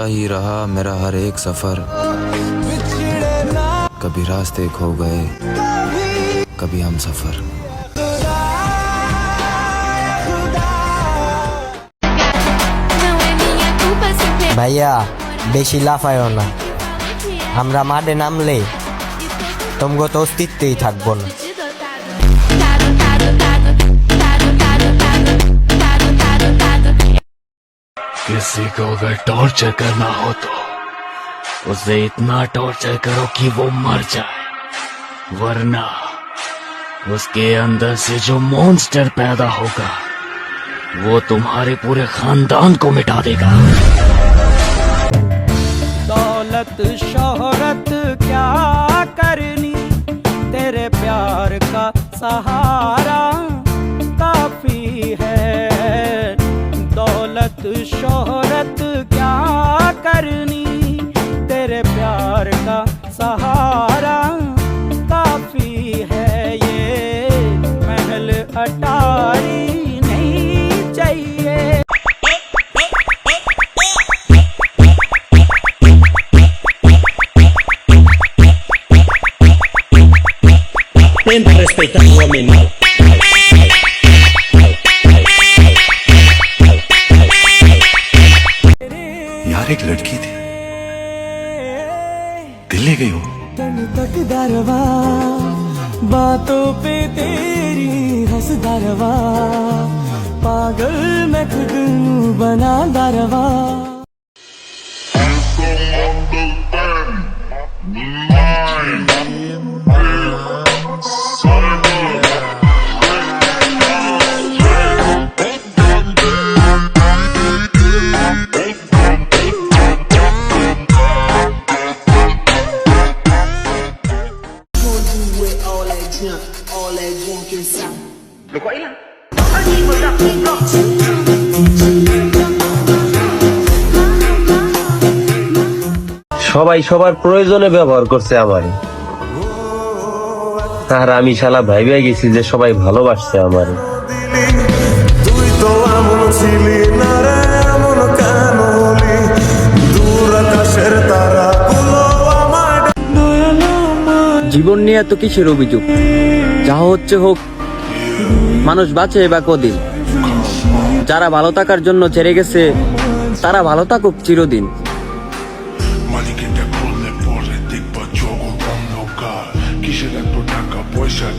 रहा मेरा हर एक सफर कभी रास्ते खो गए कभी हम सफर Não é minha culpa se eu perder. ভাইয়া বেশি লাফায়ও না আমরা মাঠে নামলে তোমাকে তো অস্তিত্বই থাকবো না किसी को अगर टॉर्चर करना हो तो उसे इतना टॉर्चर करो कि वो मर जाए। वरना उसके अंदर से जो मॉन्स्टर पैदा होगा, वो तुम्हारे पूरे खानदान को मिटा देगा। दौलत, शोहरत, क्या करनी? तेरे प्यार का सहारा दौलत शोहरत, क्या करनी? तेरे प्यार का सहारा काफ़ी है ये। महल अटारी नहीं चाहिए। Tenta respeitar o homem mau. यार एक लड़की थी। दिल्ली गई हो। तन तक दरवा बातों पे तेरी हंस दरवा पागल मैं खुद बना दरवा। Được quẫy lắm. Ơ đi vừa সবাই সবার প্রয়োজনে ব্যবহার করছে আমার। তাহার আমি শালা ভাই গেছি যে সবাই ভালোবাসছে আমার। জীবন নিয়ে এত কিসের অভিযোগ? যা হচ্ছে হোক, মানুষ বাঁচে বা কদিন। যারা ভালো থাকার জন্য ছেড়ে গেছে, তারা ভালো থাকুক চিরদিন। পয়সা